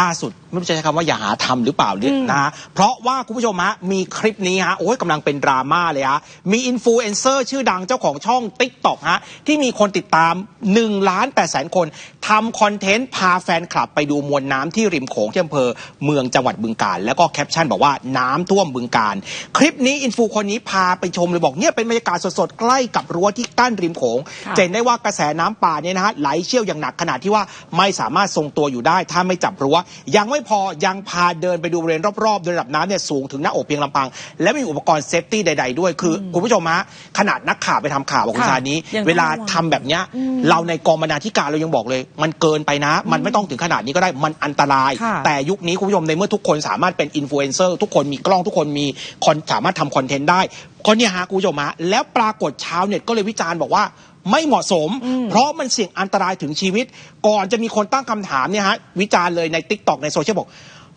ล่าสุดไม่รู้จะใช้คำว่าอย่าหาทำหรือเปล่าหรือนะฮะเพราะว่าคุณผู้ชมฮะมีคลิปนี้ฮะโอ้ยกำลังเป็นดราม่าเลยฮะมีอินฟลูเอนเซอร์ชื่อดังเจ้าของช่อง t ิ k t o k ฮะที่มีคนติดตาม1ล้าน8แสนคนทำคอนเทนต์พาแฟนคลับไปดูมวลน้ำที่ริมโขงที่อำเภอเมืองจังหวัดบึงกาฬแล้วก็แคปชั่นบอกว่าน้ำท่วมบึงกาฬคลิปนี้อินฟูคนนี้พาไปชมเลยบอกเนี่ยเป็นบรรยากาศสดๆใกล้กับรั้วที่กั้นริมโขงค่ะจะเห็นได้ว่ากระแสน้ำป่าเนี่ยนะฮะไหลเชี่ยวอย่างหนักขนาดที่ว่าไม่สามารถทรงตัวอยู่ได้ ถ้าไม่จับรั้วยังไม่พอยังพาเดินไปดูบริเวณรอบๆโดยระดับน้ำเนี่ยสูงถึงหน้าอกเพียงลำพัง และไม่มีอุปกรณ์เซฟตี้ใด ๆ ด้วยคืออคุณผู้ชมฮะขนาดนักข่าวไปทำข่าวบอกคุณค่ะชานี้ยังต้องเวลาระวังทำแบบเนี้ยเราในกองบรรณาธิการเรายังบอกเลย มันเกินไปนะ มันไม่ต้องถึงขนาดนี้ก็ได้มันอันตรายค่ะแต่ยุคนี้คุณผู้ชมในเมื่อทุกคนสามารถเป็นอินฟลูเอนเซอร์ทุกคนมีกล้องทุกคนมีคอนสามารถทำคอนเทนต์ได้ก็เนี่ยฮะคุณผู้ชมฮะแล้วปรากฏชาวเน็ตก็เลยวิจารณ์บอกว่า ไม่เหมาะสม เพราะมันเสี่ยงอันตรายถึงชีวิต ก่อนจะมีคนตั้งคำถามเนี่ยฮะวิจารณ์เลยใน t ิ k t o k ในโซเชียลบอก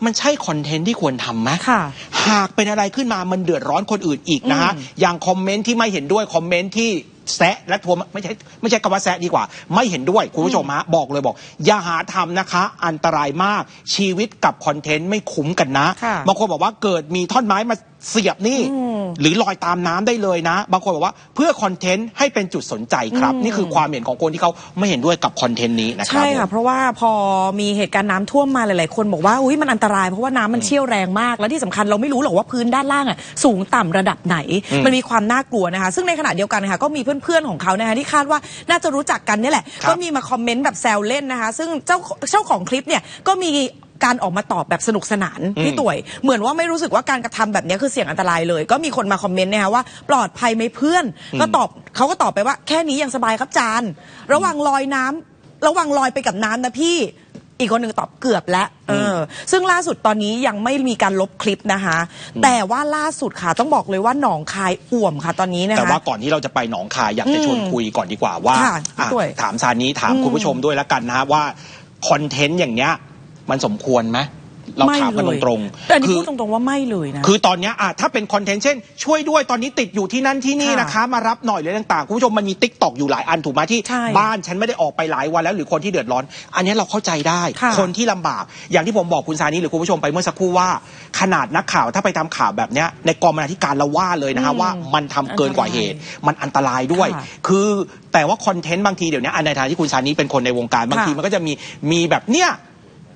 มันใช่คอนเทนต์ที่ควรทำไหมค่ะหากเป็นอะไรขึ้นมามันเดือดร้อนคนอื่นอีกนะฮะ อย่างคอมเมนต์ที่ไม่เห็นด้วย คอมเมนต์ที่แซะและทัวร์ไม่ใช่ไม่ใช่คำว่าแซะดีกว่า ไม่เห็นด้วย คุณผู้ชมฮะ บอกเลยบอก อย่าหาทำนะคะ อันตรายมากชีวิตกับคอนเทนต์ไม่คุ้มกันนะค่ะบางคนบอกว่าเกิดมีท่อนไม้มาเสียบนี่ หรือลอยตามน้ำได้เลยนะ บางคนบอกว่าเพื่อคอนเทนต์ให้เป็นจุดสนใจครับ นี่คือความเห็นของคนที่เขาไม่เห็นด้วยกับคอนเทนต์นี้นะครัใช่ผมค่ะเพราะว่าพอมีเหตุการณ์น้ำท่วมมาหลาย ๆ คนบอกว่าอุ้ยมันอันตรายเพราะว่าน้ำมันเชี่ยวแรงมากและที่สำคัญเราไม่รู้หรอกว่าพื้นด้านล่างอะสูงต่ำระดับไหนอืมมันมีความน่ากลัวนะคะ ซึ่งในขณะเดียวกันนะคะก็มีเพื่อน ๆ ของเขานะคะที่คาดว่าน่าจะรู้จักกันเนี่ยแหละครับก็มีมาคอมเมนต์แบบแซวเล่นนะคะ ซึ่งเจ้าเจ้าของคลิปเนี่ยก็มี การออกมาตอบแบบสนุกสนานพี่ต่วยเหมือนว่าไม่รู้สึกว่าการกระทำแบบนี้คือเสี่ยงอันตรายเลย ก็มีคนมาคอมเมนต์นะคะว่า ปลอดภัยไหมเพื่อน ก็ตอบเขาก็ตอบไปว่าแค่นี้ยังสบายครับจานระวังลอยน้ำระวังลอยไปกับน้ำนะพี่อีกคนหนึ่งตอบเกือบแล้วเออ ซึ่งล่าสุดตอนนี้ยังไม่มีการลบคลิปนะคะ แต่ว่าล่าสุดค่ะต้องบอกเลยว่าหนองคายอ่วมค่ะตอนนี้นะคะแต่ว่าก่อนที่เราจะไปหนองคายอยากจะชวนอืมคุยก่อนดีกว่าว่าค่ะพี่อะตุ้ยถามซานี้ถามคุณผู้ชมด้วยแล้วกันนะฮะว่าคอนเทนต์อย่างเนี้ย มันสมควรไหมเราถามกันตรงแต่อันนี้คืพูดตรงๆว่าไม่เลยนะ คือตอนเนี้ยอะถ้าเป็นคอนเทนต์เช่น ช่วยด้วยตอนนี้ติดอยู่ที่นั่นที่นี่ค่ะนะคะ มารับหน่อยเลยต่างๆ คุณผู้ชมมันมีติ๊กตอกอยู่หลายอันถูกไหมที่ใช่บ้านฉันไม่ได้ออกไปหลายวันแล้ว หรือคนที่เดือดร้อน อันเนี้ยเราเข้าใจได้ค่ะคนที่ลำบาก อย่างที่ผมบอกคุณซานีหรือคุณผู้ชมไปเมื่อสักครู่ว่า ขนาดนักข่าวถ้าไปทำข่าวแบบเนี้ยในกองบรรณาธิการเราว่าเลยนะฮะอืมว่ามันทำเกินกว่าเหตุ มันอันตรายด้วยค่ะคือแต่ว่าคอนเทนต์บางทีเดี๋ยวนี้อันในฐานะที่คุณซานีเป็นคนในวงการบางทีค่ะมันก็จะมีมีแบบเนี้ย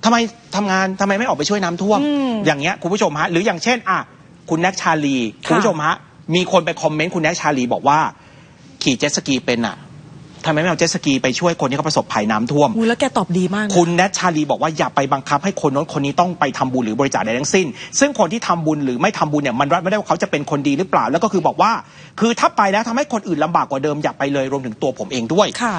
ทำไมทำงานทำไมไม่ออกไปช่วยน้ำท่วม อืมอย่างเงี้ยคุณผู้ชมฮะหรืออย่างเช่นอะคุณแน็กชาลีค่ะ คุณผู้ชมฮะมีคนไปคอมเมนต์คุณแน็กชาลีบอกว่า ขี่เจ็ตสกีเป็นอะทำไมไม่เอาเจ็ตสกีไปช่วยคนที่เขาประสบภัยน้ำท่วม อุ้ยแล้วแกตอบดีมากนะ คุณแนทชาลีบอกว่าอย่าไปบังคับให้คนโน้นคนนี้ต้องไปทำบุญหรือบริจาคใดทั้งสิ้น ซึ่งคนที่ทำบุญหรือไม่ทำบุญเนี่ยมันวัดไม่ได้ว่าเขาจะเป็นคนดีหรือเปล่าแล้วก็คือบอกว่า คือถ้าไปแล้วทำให้คนอื่นลำบากกว่าเดิมอย่าไปเลยรวมถึงตัวผมเองด้วย ค่ะ